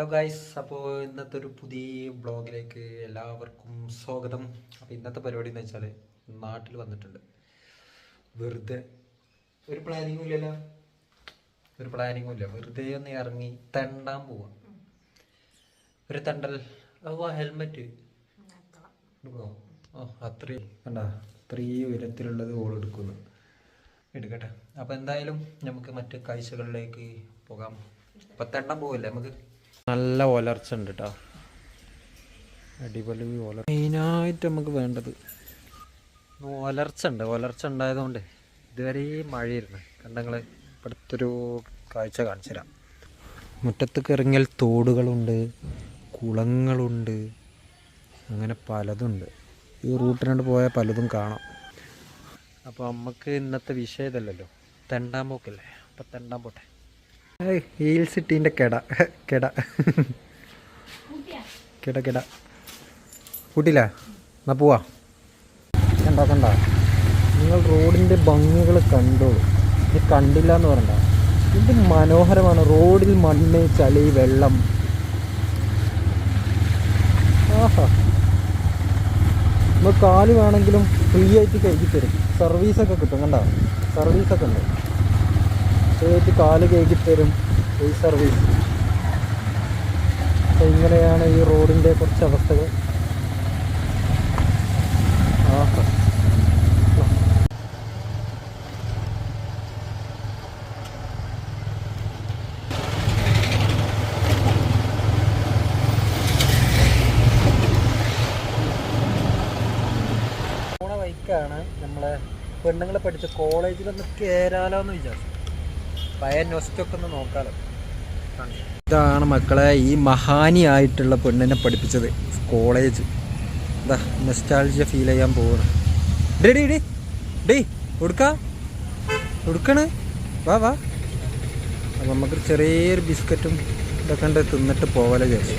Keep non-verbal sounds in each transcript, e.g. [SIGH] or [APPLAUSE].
Hello guys അപ്പോൾ ഇന്നത്തെ ഒരു പുതിയ ബ്ലോഗിലേക്ക് എല്ലാവർക്കും സ്വാഗതം. അപ്പോൾ ഇന്നത്തെ പരിപാടി എന്ന് വെച്ചാൽ നാട്ടിൽ വന്നിട്ടുണ്ട്. വെറുതെ. ഒരു പ്ലാനിങ്ങും ഇല്ലല്ലോ. ഒരു പ്ലാനിങ്ങും ഇല്ല. വെറുതെ ഒന്ന് ഇറങ്ങി തെണ്ടാൻ പോവാം. ഒരു തെണ്ടൽ. അപ്പോൾ ഹെൽമെറ്റ് ഓ അത്രയും കണ്ട? അത്രയും ഉയരത്തിലുള്ളത് ഓൾ എടുക്കുന്നു. എടുക്കട്ടെ. അപ്പോൾ എന്തായാലും നമുക്ക് മറ്റ് കാഴ്ചകളിലേക്ക് പോകാം. അപ്പം തെണ്ടാൻ പോവില്ലേ നമുക്ക്? നല്ല ഒലർച്ച ഉണ്ട് കേട്ടോ അടിപൊളി മെയിനായിട്ട് നമുക്ക് വേണ്ടത് ഒലർച്ച ഉണ്ട്. ഒലർച്ച ഉണ്ടായതുകൊണ്ട് ഇതുവരെ മഴയായിരുന്നു. കണ്ടങ്ങൾ ഇവിടുത്തൊരു കാഴ്ച കാണിച്ചു തരാം. മുറ്റത്തേക്ക് തോടുകളുണ്ട് കുളങ്ങളുണ്ട് അങ്ങനെ പലതുണ്ട്. ഈ റൂട്ടിനോട് പോയാൽ പലതും കാണാം. അപ്പോൾ നമുക്ക് ഇന്നത്തെ വിഷയം ഇതല്ലല്ലോ. തെണ്ടാൻ പോക്കല്ലേ അപ്പം തെണ്ടാൻ പോട്ടെ ഹീൽസ് ഇട്ടീന്റെ കെട കെട. കെട കെട. കൂട്ടില്ല എന്നാ പോവാ. കണ്ട കണ്ട? നിങ്ങൾ റോഡിന്റെ ഭംഗികൾ കണ്ടോളൂ ഇത് കണ്ടില്ല എന്ന് പറയണ്ട. ഇത് മനോഹരമാണ് റോഡിൽ മണ്ണ് ചളി വെള്ളം. ആഹാ. നമ്മൾ കാൽ വേണമെങ്കിലും ഫ്രീ ആയിട്ട് കഴുകി തരും. സർവീസൊക്കെ കിട്ടും കണ്ട? സർവീസൊക്കെ ഉണ്ട്. ആയിട്ട് കാൽ കേക്കിത്തരും ഈ സർവീസ് അപ്പോൾ ഇങ്ങനെയാണ് ഈ റോഡിന്റെ കുറച്ച് അവസ്ഥകൾ. ാണ് നമ്മളെ പെണ്ണുങ്ങളെ പഠിച്ച കോളേജിലൊന്ന് കയറാലോ എന്ന് വിചാരിച്ചു. പഴയ ഒന്ന് നോക്കാലോ. ഇതാണ് മക്കളെ ഈ മഹാനി ആയിട്ടുള്ള പെണ്ണിനെ പഠിപ്പിച്ചത് കോളേജ്. എന്താ നെസ്റ്റാൾജിയ ഫീൽ ചെയ്യാൻ പോവാണ്. ഡേ ഡേ ഡേ കൊടുക്ക? കൊടുക്കണ്? വാ വാ. അപ്പം നമുക്ക് ചെറിയൊരു ബിസ്ക്കറ്റും ഇതൊക്കെ ഉണ്ട് തിന്നിട്ട് പോവലെ ചേച്ചി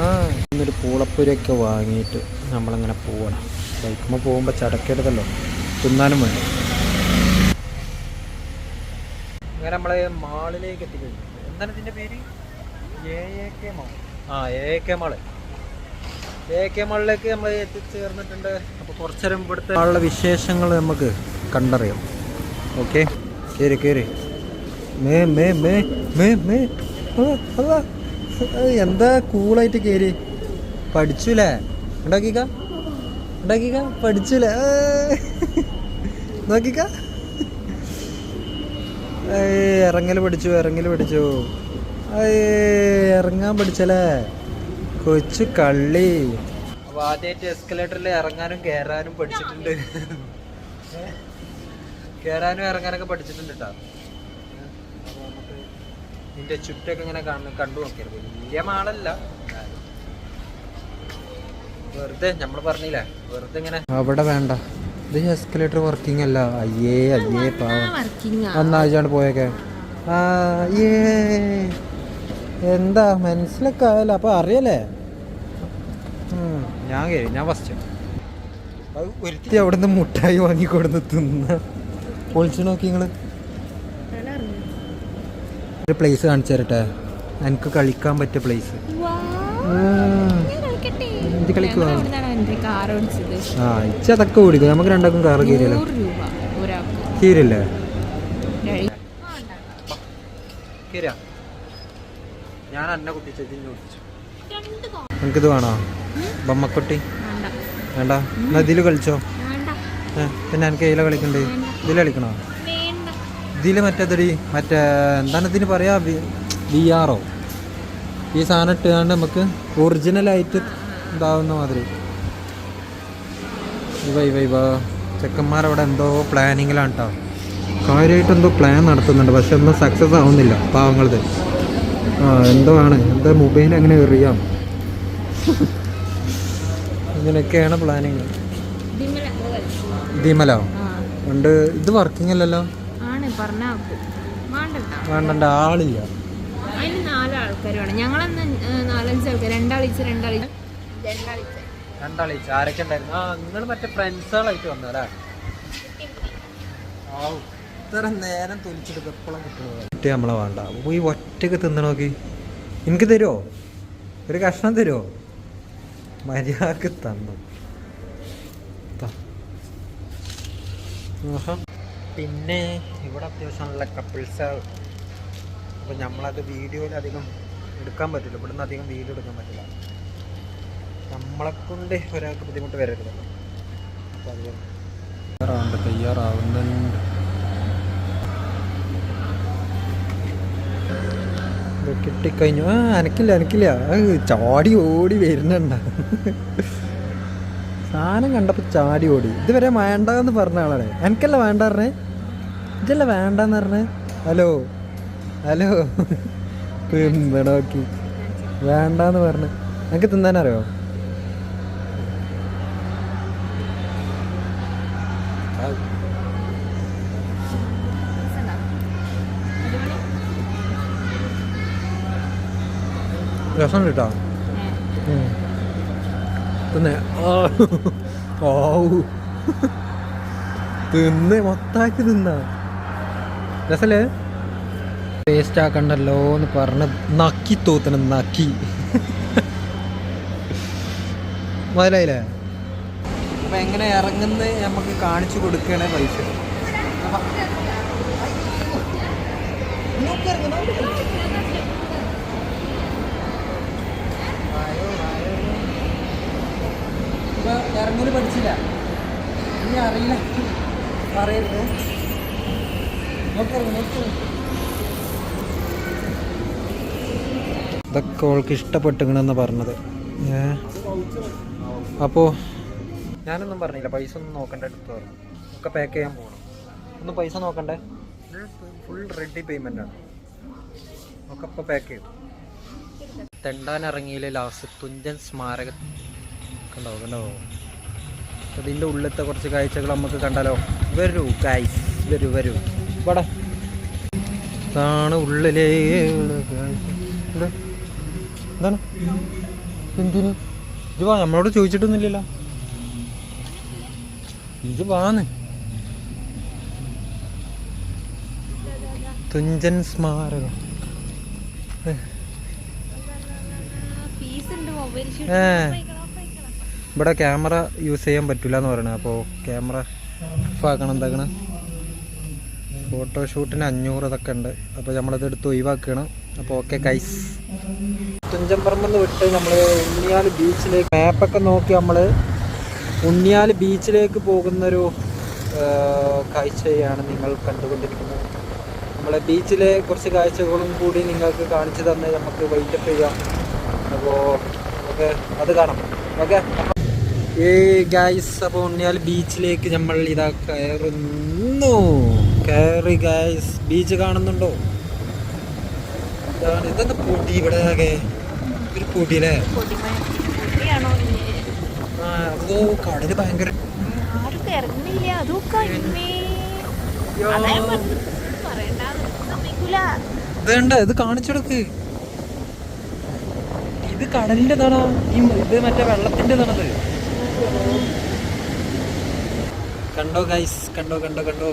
ആ ഇന്നൊരു പൂളപ്പുരയൊക്കെ വാങ്ങിയിട്ട് നമ്മളങ്ങനെ പോവണം. ബൈക്കുമ്പോൾ പോകുമ്പോൾ ചടക്കരുതല്ലോ തിന്നാനും വേണം. അങ്ങനെ നമ്മളെ മാളിലേക്ക് എത്തിക്കഴിഞ്ഞു. എന്താണ് ഇതിന്റെ പേര്? A A K mall. ആ A A K mall. A K മാളിലേക്ക് നമ്മൾ എത്തിച്ചേർന്നിട്ടുണ്ട്. അപ്പോൾ കുറച്ചേരം ഇവിടുത്തെ ആളുടെ വിശേഷങ്ങൾ നമുക്ക് കണ്ടറിയാം. ഓക്കെ? കയറി കയറി മേ മേ മേ മേ മേ. എന്താ കൂളായിട്ട് കയറി പഠിച്ചുലേ? ഉണ്ടാക്കിക്ക. ഉണ്ടാക്കിക്ക. പഠിച്ചുലേ. നോക്കിക്ക. ഇറങ്ങൽ പഠിച്ചു ഇറങ്ങൽ പഠിച്ചു. ഇറങ്ങാൻ പഠിച്ചല്ലേ? കൊച്ചു കള്ളി. അപ്പൊ ആദ്യമായിട്ട് എസ്കലേറ്ററിൽ ഇറങ്ങാനും കയറാനും പഠിച്ചിട്ടുണ്ട്. കയറാനും ഇറങ്ങാനൊക്കെ പഠിച്ചിട്ടുണ്ട് കേട്ടോ നിന്റെ ചുറ്റൊക്കെ ഇങ്ങനെ കണ്ടു നോക്കിയത് വലിയ മാളല്ല. വെറുതെ നമ്മൾ പറഞ്ഞില്ലേ? വെറുതെ ഇങ്ങനെ അവിടെ വേണ്ട. ഇത് എസ്കലേറ്റർ വർക്കിംഗ് അല്ല. അയ്യേ അയ്യേ പാവം. ഒന്നാഴ്ചയാണ് പോയൊക്കെ. ഏ എന്താ മനസ്സിലൊക്കെ ആയല്ലോ. അപ്പൊ അറിയല്ലേ? ഞാൻ കയറി ഞാൻ ഫസ്റ്റ് ഒരുത്തി അവിടുന്ന് മുട്ടായി വാങ്ങിക്കൊടുന്ന് തിന്ന. പൊളിച്ചു നോക്കി നിങ്ങൾ. ഒരു പ്ലേസ് കാണിച്ചു തരട്ടെ. എനിക്ക് കളിക്കാൻ പറ്റിയ പ്ലേസ് ഇത് കളിക്കുവാ? കാർ ഓടിച്ചത്. ആ ഇച്ച അതൊക്കെ ഓടിക്കും. നമുക്ക് രണ്ടാക്കും രൂപ ഒരാൾക്ക്. കീരില്ലേ കഴി- ഞാൻ അന്ന കുട്ടിച്ചു ഇതിന് കുട്ടിച്ചു രണ്ട് കാ- നിനക്കിത് വേണോ? ബൊമ്മക്കുട്ടി? വേണ്ട. വേണ്ട എന്നാ ഇതിൽ കളിച്ചോ? വേണ്ട പിന്നെ എനിക്ക് ഇതിലെ കളിക്കണ്ടേ? ഇതിൽ കളിക്കണോ? വേണ്ട ഇതിൽ മറ്റേതടി മറ്റേ എന്താണ് ഇതിന് പറയാ? വി ആറോ ഈ സാധനം ഇട്ടുകൊണ്ട് നമുക്ക് ഒറിജിനലായിട്ട് ഇതാവുന്ന മാതിരി. ഇവ ഇവ ഇവ. ചെക്കന്മാരവിടെ എന്തോ പ്ലാനിങ്ങിലാണ് കേട്ടോ കാര്യമായിട്ട് എന്തോ പ്ലാൻ നടത്തുന്നുണ്ട്. പക്ഷെ ഒന്നും സക്സസ് ആവുന്നില്ല പാവങ്ങളത്. ആ എന്തോ ആണ്. എന്താ മൊബൈൽ അങ്ങനെ എറിയാം? ഇങ്ങനെയൊക്കെയാണ് പ്ലാനിങ്. ഇതിമലോ ഉണ്ട്. ഇത് വർക്കിംഗ് അല്ലല്ലോ? വേണ്ടണ്ട. ആളില്ല. ഞങ്ങളന്ന് നാലഞ്ച് ആൾക്കാർ രണ്ടാളിച്ച് രണ്ടാളിച്ച് രണ്ടാളിച്ച്. ആരൊക്കെ ഉണ്ടായിരുന്നു? ആ നിങ്ങൾ മറ്റേ ഫ്രണ്ട്സുകളായിട്ട് വന്നല്ലേ ഇത്ര നേരം തൊലിച്ചെടുത്ത് എപ്പോഴും കിട്ടുന്നത്? നമ്മളെ വേണ്ട. പോയി ഒറ്റയ്ക്ക് തിന്നണ നോക്കി. എനിക്ക് തരുമോ ഒരു കഷ്ണം തരുമോ മര്യാദയ്ക്ക് തന്നു. പിന്നെ ഇവിടെ അത്യാവശ്യം നല്ല കപ്പിൾസ് അപ്പോൾ നമ്മളത് വീഡിയോയിൽ അധികം എടുക്കാൻ പറ്റില്ല. ഇവിടുന്ന് അധികം വീഡിയോ എടുക്കാൻ പറ്റില്ല. നമ്മളെ കൊണ്ട് ഒരാൾക്ക് ബുദ്ധിമുട്ട് വരരുത്. അപ്പോൾ അതുകൊണ്ട് തയ്യാറാവുന്നുണ്ട് തയ്യാറാവുന്നുണ്ട് കിട്ടിക്കഴിഞ്ഞു. ആ അനക്കില്ല അനക്കില്ല. ചാടി ഓടി വരുന്നുണ്ട. സാധനം കണ്ടപ്പോൾ ചാടി ഓടി. ഇതുവരെ വേണ്ടെന്ന് പറഞ്ഞ ആളാണ്. എനിക്കല്ല വേണ്ട പറഞ്ഞേ? ഇതല്ല വേണ്ടെന്ന് പറഞ്ഞേ? ഹലോ? ഹലോ? നോക്കി. വേണ്ടെന്ന് പറഞ്ഞു. എനിക്ക് തിന്നാനറിയോ? രസം കിട്ടോ തിന്നെ. ഓ തിന്ന് മൊത്താക്കി തിന്ന. രസല്ലേ? വേസ്റ്റ് ആക്കണ്ടല്ലോ എന്ന് പറഞ്ഞ് നക്കി തൂത്തണം നക്കി. മുതലായില്ലേ? അപ്പൊ എങ്ങനെ ഇറങ്ങുന്ന നമുക്ക് കാണിച്ചു കൊടുക്കണേ പൈസ. അപ്പൊ- നോക്ക്. ഇപ്പൊ ഇറങ്ങൽ പഠിച്ചില്ല ഇനി അറിയില്ല പറയരുത് നോക്കരുത് നോക്കിറങ്ങ്. ഇതൊക്കെ അവൾക്ക് ഇഷ്ടപ്പെട്ടുകണെന്ന് പറഞ്ഞത്. ഏ? അപ്പോൾ ഞാനൊന്നും പറഞ്ഞില്ല. പൈസ ഒന്നും നോക്കണ്ട എടുത്ത് പറഞ്ഞു. ഒക്കെ പാക്ക് ചെയ്യാൻ പോകണം ഒന്നും പൈസ നോക്കണ്ടേ? ഫുൾ റെഡി പേയ്മെന്റ് ആണ്. ഒക്കെ ഇപ്പോൾ പാക്ക് ചെയ്തു. തെണ്ടാൻ ഇറങ്ങിയില്ലേ ലാസ്റ്റ് തുഞ്ചൻ സ്മാരക കണ്ടോ കണ്ടോ? അതിന്റെ ഉള്ളിലത്തെ കുറച്ച് കാഴ്ചകൾ നമുക്ക് കണ്ടാലോ? വരൂ ഗൈസ് വരൂ വരൂ. ഇവിടെ ഇതാണ് ഉള്ളിലേ. എന്താണ്? എന്തിന്? ഇത് വാ നമ്മളോട് ചോദിച്ചിട്ടൊന്നുമില്ലല്ലോ. ഇത് വാന്ന്. തുഞ്ചൻ സ്മാരകം ഫീസ് ഉണ്ട് മൊബൈൽ ഇവിടെ ക്യാമറ യൂസ് ചെയ്യാൻ പറ്റില്ല എന്ന് പറയണത് അപ്പോ ക്യാമറ ഓഫാക്കണം എന്താക്കണം? ഫോട്ടോഷൂട്ടിന് അഞ്ഞൂറ് ഇതൊക്കെ ഉണ്ട്. അപ്പോൾ നമ്മളത് എടുത്ത് ഒഴിവാക്കണം. അപ്പോൾ ഓക്കെ കൈസ് തുഞ്ചൻപറമ്പെന്ന് വിട്ട് നമ്മൾ ഉണ്ണിയാൽ ബീച്ചിലേക്ക് മാപ്പൊക്കെ നോക്കി നമ്മൾ ഉണ്ണിയാൽ ബീച്ചിലേക്ക് പോകുന്നൊരു കാഴ്ചയാണ് നിങ്ങൾ കണ്ടുകൊണ്ടിരിക്കുന്നത്. നമ്മളെ ബീച്ചിലെ കുറച്ച് കാഴ്ചകളും കൂടി നിങ്ങൾക്ക് കാണിച്ചു തന്നെ നമുക്ക് വൈറ്റപ്പ് ചെയ്യാം. അപ്പോൾ ഓക്കെ അത് കാണാം. ഓക്കെ ഏ ഗായ്സ് അപ്പോൾ ഉണ്ണിയാൽ ബീച്ചിലേക്ക് നമ്മൾ ഇതാ കയറുന്നു. കയറി ഗായ്സ് ബീച്ച് കാണുന്നുണ്ടോ? ഇതാണ് ഇതെന്താ പൊടി ഇവിടെ ആകെ? ഒരു പൊടിയല്ലേ? അല്ലേ ആ അതോ കടൽ ഭയങ്കര ഇതേണ്ട ഇത് അതൊക്കെ ഇമ്മേ. അതാ ഞാൻ പറഞ്ഞത്. പറയണ്ട സമ്മതിക്കൂല വേണ്ട ഇത് കാണിച്ചെടുക്ക് ഇത് കടലിന്റെ തണോ ഈ ഇത് മറ്റേ വെള്ളത്തിന്റെ തണത് കണ്ടോ ഗൈസ് കണ്ടോ കണ്ടോ കണ്ടോ?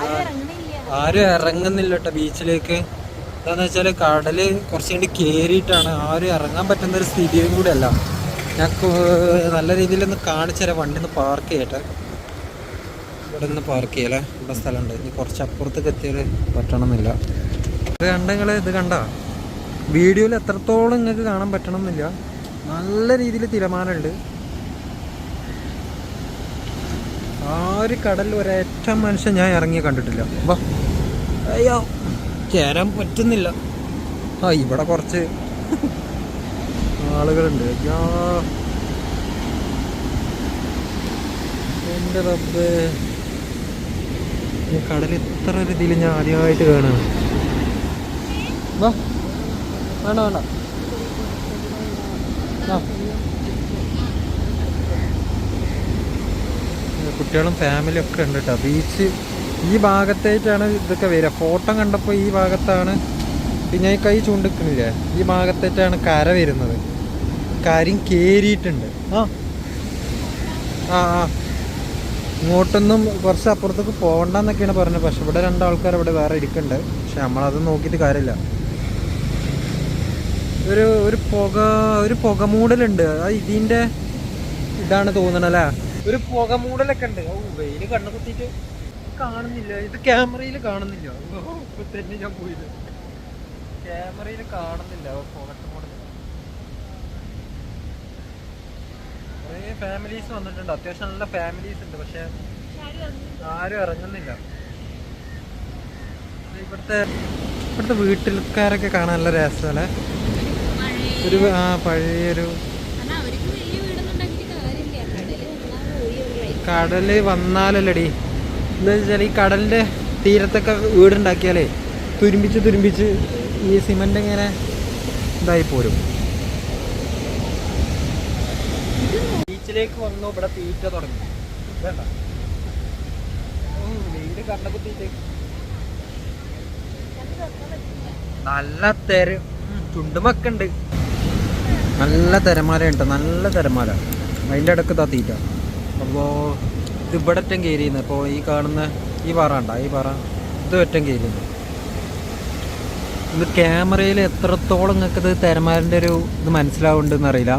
ആരും ഇറങ്ങുന്നില്ല. ആരും ഇറങ്ങുന്നില്ല കേട്ടോ ബീച്ചിലേക്ക് എന്താന്ന് വെച്ചാൽ കടൽ കുറച്ച് കണ്ട് കേറിയിട്ടാണ്. ആരും ഇറങ്ങാൻ പറ്റുന്ന ഒരു സ്ഥിതിയും കൂടെ അല്ല ഞാൻ നല്ല രീതിയിൽ ഒന്ന് കാണിച്ചു തരാം. വണ്ടി ഒന്ന് പാർക്ക് ചെയ്യട്ടെ. ഇവിടെ നിന്ന് പാർക്ക് ചെയ്യലേ ഇവിടെ സ്ഥലമുണ്ട്. ഇനി കുറച്ച് അപ്പുറത്തേക്ക് എത്തിയാൽ പറ്റണമെന്നില്ല ഇത് കണ്ടെങ്കിൽ ഇത് കണ്ട? വീഡിയോയിൽ എത്രത്തോളം നിങ്ങൾക്ക് കാണാൻ പറ്റണം എന്നില്ല നല്ല രീതിയിൽ തിരമാലുണ്ട് ആ ഒരു കടലിൽ ഒരേറ്റം മനുഷ്യൻ ഞാൻ ഇറങ്ങി കണ്ടിട്ടില്ല. വാ. അയ്യോ ചേരാൻ പറ്റുന്നില്ല. ആ ഇവിടെ കുറച്ച് ആളുകളുണ്ട്. അയ്യാ എന്റെ റബ്ബ്. കടൽ ഇത്ര രീതിയിൽ ഞാൻ ആദ്യമായിട്ട് കാണുകയാണ്. വാ. വേണ്ട വേണ്ട. കുട്ടികളും ഫാമിലിയും ഒക്കെ ഉണ്ട് കേട്ടോ ബീച്ച് ഈ ഭാഗത്തേക്കാണ് ഇതൊക്കെ വരിക. ഫോട്ടോ കണ്ടപ്പോൾ ഈ ഭാഗത്താണ് പിന്നെ ഈ കൈ ചൂണ്ടിക്കണില്ലേ? ഈ ഭാഗത്തേക്കാണ് കര വരുന്നത്. കരയും കയറിയിട്ടുണ്ട് ആ. ആ ആ. ഇങ്ങോട്ടൊന്നും കുറച്ച് അപ്പുറത്തേക്ക് പോകണ്ടെന്നൊക്കെയാണ് പറഞ്ഞത്. പക്ഷെ ഇവിടെ രണ്ടാൾക്കാർ ഇവിടെ വേറെ ഇരിക്കുന്നുണ്ട് പക്ഷെ നമ്മളത് നോക്കിയിട്ട് കാര്യമില്ല. ഒരു ഒരു പുക ഒരു പുക പുകമൂടലുണ്ട്. അത് ഇതിന്റെ ഇതാണ് തോന്നണല്ലേ ഒരു പുകമൂടലൊക്കെ ഉണ്ട്. ഓ വെയിൽ കണ്ണു കുത്തിയിട്ട് കാണുന്നില്ല. ഇത് ക്യാമറയിൽ കാണുന്നില്ല. ഇപ്പൊ തന്നെ ഞാൻ പോയത്. ക്യാമറയിൽ കാണുന്നില്ല. കുറേ ഫാമിലീസ് വന്നിട്ടുണ്ട്. അത്യാവശ്യം നല്ല ഫാമിലീസ് ഉണ്ട്. പക്ഷെ ആരും ഇറങ്ങുന്നില്ല. ഇവിടുത്തെ ഇവിടുത്തെ വീട്ടിൽക്കാരൊക്കെ കാണാൻ നല്ല രസമല്ലേ? ഒരു പഴയൊരു കടൽ വന്നാലല്ലടി. എന്താ വെച്ചാൽ ഈ കടലിന്റെ തീരത്തൊക്കെ വീടുണ്ടാക്കിയാലേ തുരുമ്പിച്ച് തുരുമ്പിച്ച് ഈ സിമെന്റ് ഇങ്ങനെ ഇതായി പോരും. ബീച്ചിലേക്ക് വന്നു ഇവിടെ തീറ്റ തുടങ്ങി. വേണ്ട വെയിൽ കുത്തിയിട്ട് നല്ല തെര ചുണ്ടുമൊക്കെ ഉണ്ട്. നല്ല തിരമാല ഉണ്ട് നല്ല തിരമാല. അതിന്റെ ഇടയ്ക്ക് താ തീറ്റ. അപ്പോൾ ഇത് ഇവിടെ ഒറ്റം കയറിയിരുന്നു അപ്പോൾ ഈ കാണുന്ന ഈ പാറ ഉണ്ട ഈ പാറ ഇത് ഒറ്റം കയറിയിരുന്നു ഇത് ക്യാമറയിൽ എത്രത്തോളം നിങ്ങൾക്ക് ഇത് തിരമാലിന്റെ ഒരു ഇത് മനസ്സിലാവുന്നുണ്ടെന്ന് അറിയില്ല.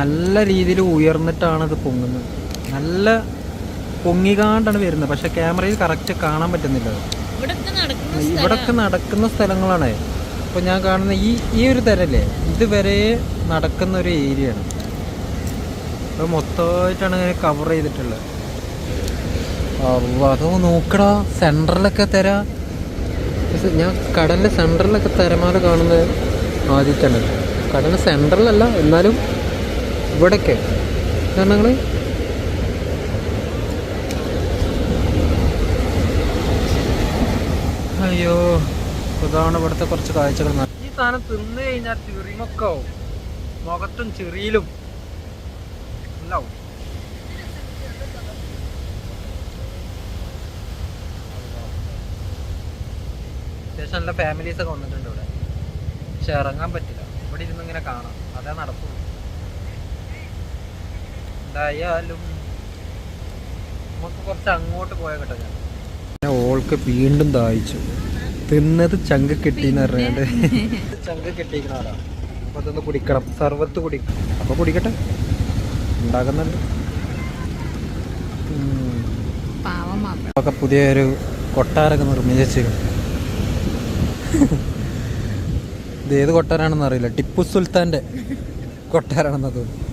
നല്ല രീതിയിൽ ഉയർന്നിട്ടാണ് ഇത് പൊങ്ങുന്നത്. നല്ല പൊങ്ങിക്കാണ്ടാണ് വരുന്നത്. പക്ഷെ ക്യാമറയിൽ കറക്റ്റ് കാണാൻ പറ്റുന്നില്ല. ഇവിടൊക്കെ നടക്കുന്ന സ്ഥലങ്ങളാണ്. ഇപ്പൊ ഞാൻ കാണുന്ന ഈ ഈ ഒരു തരല്ലേ? ഇതുവരെ നടക്കുന്ന ഒരു ഏരിയ ആണ് അപ്പോൾ മൊത്തമായിട്ടാണ് ഇങ്ങനെ കവർ ചെയ്തിട്ടുള്ളത്. അതോ നോക്കടാ. സെന്ററിലൊക്കെ തര. ഞാൻ കടലിന്റെ സെന്ററിലൊക്കെ തിരമാല കാണുന്നത് ആദ്യത്താണ് കടലിന്റെ സെന്ററിലല്ല എന്നാലും ഇവിടെയൊക്കെ കാരണങ്ങൾ നിങ്ങൾ ഇതാണ് ഇവിടുത്തെ കുറച്ച് കാഴ്ചകൾ. ഈ സാധനം തിന്നു കഴിഞ്ഞാൽ ചെറിമൊക്കെ ആവും. മുഖത്തും ചെറിയിലും ഉണ്ടാവും. അത്യാവശ്യം നല്ല ഫാമിലീസ് ഒക്കെ വന്നിട്ടുണ്ട് ഇവിടെ. പക്ഷെ ഇറങ്ങാൻ പറ്റില്ല. ഇവിടെ ഇരുന്ന് ഇങ്ങനെ കാണാം. അതേ നടക്കുള്ളൂ എന്തായാലും നമുക്ക് കുറച്ച് അങ്ങോട്ട് പോയാൽ കേട്ടോ ഞാൻ ഓൾക്ക് വീണ്ടും ദാഹിച്ചു. തിന്നത് ചങ്ക് കിട്ടിന്ന് പറഞ്ഞാണ്ട്. ചങ്ക് കിട്ടിയിരിക്കണ ആളാ. അപ്പൊ അതൊന്ന് കുടിക്കണം. സർവത്ത് കുടിക്കണം. അപ്പൊ കുടിക്കട്ടെ. ഉണ്ടാക്കുന്നുണ്ട് ഒക്കെ പുതിയൊരു കൊട്ടാരൊക്കെ നിർമ്മിച്ചു ഇത് ഏത് കൊട്ടാരാണെന്ന് അറിയില്ല. ടിപ്പു സുൽത്താന്റെ കൊട്ടാരാണെന്ന് തോന്നുന്നു.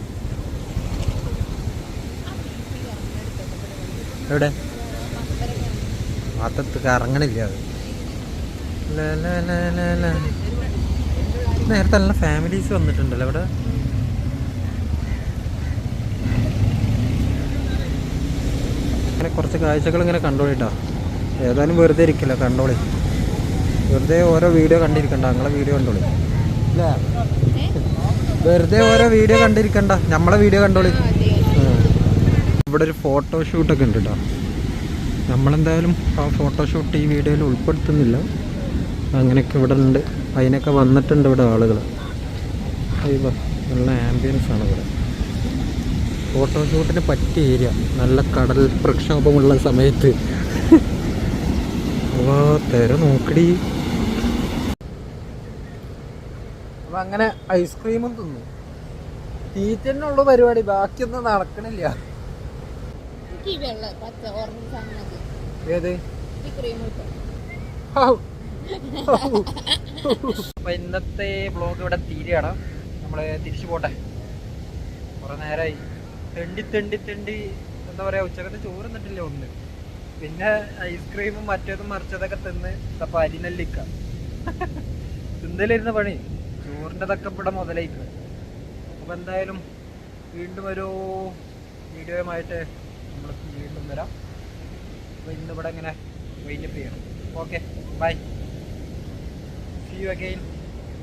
എവിടെ? ഭാഗത്ത് കറങ്ങണില്ല അത്. നേരത്തെ നല്ല ഫാമിലീസ് വന്നിട്ടുണ്ടല്ലോ അവിടെ അങ്ങനെ കുറച്ച് കാഴ്ചകൾ ഇങ്ങനെ കണ്ടോളിട്ടോ ഏതായാലും വെറുതെ ഇരിക്കില്ല കണ്ടോളി. വെറുതെ ഓരോ വീഡിയോ കണ്ടിരിക്കണ്ട നിങ്ങളെ വീഡിയോ കണ്ടോളി. അല്ലേ വെറുതെ ഓരോ വീഡിയോ കണ്ടിരിക്കണ്ട നമ്മളെ വീഡിയോ കണ്ടോളി. ഇവിടെ ഒരു ഫോട്ടോഷൂട്ടൊക്കെ ഉണ്ട് കേട്ടോ നമ്മളെന്തായാലും ആ ഫോട്ടോഷൂട്ട് ഈ വീഡിയോയിൽ ഉൾപ്പെടുത്തുന്നില്ല. അങ്ങനെയൊക്കെ ഇവിടെ ഉണ്ട്. അതിനൊക്കെ വന്നിട്ടുണ്ട് ഇവിടെ ആളുകൾ അയ്യോ നല്ല ആംബിയൻസ് ആണ് ഇവിടെ. ഫോട്ടോഷൂട്ടിന് പറ്റിയ ഏരിയ നല്ല കടൽ പ്രക്ഷോഭമുള്ള സമയത്ത്. [LAUGHS] തെര നോക്കടി. അപ്പൊ അങ്ങനെ ഐസ്ക്രീമും തിന്നു. തീറ്റനുള്ള പരിപാടി. ബാക്കിയൊന്നും നടക്കണില്ല. ഏത്. അപ്പൊ ഇന്നത്തെ ബ്ലോഗ് ഇവിടെ തീരുകയാണ്. നമ്മൾ തിരിച്ചു പോട്ടെ. കുറെ നേരമായി തെണ്ടി തെണ്ടി തെണ്ടി. എന്താ പറയാ ഉച്ചക്കത്തെ ചോറ് തിന്നിട്ടില്ല ഒന്ന്. പിന്നെ ഐസ്ക്രീമും മറ്റേതും മറിച്ചതൊക്കെ തിന്ന് അപ്പൊ അരിനെല്ലിക്ക തിന്നലിരുന്ന പണി. ചോറിന്റെതൊക്കെ ഇവിടെ മുതലേക്ക് അപ്പൊ എന്തായാലും വീണ്ടും ഒരു വീഡിയോയുമായിട്ട് നമ്മൾ വീണ്ടും വരാം. അപ്പോൾ ഇന്നിവിടെ ഇങ്ങനെ വൈൻഡപ്പ് ചെയ്യണം. Okay bye See you again.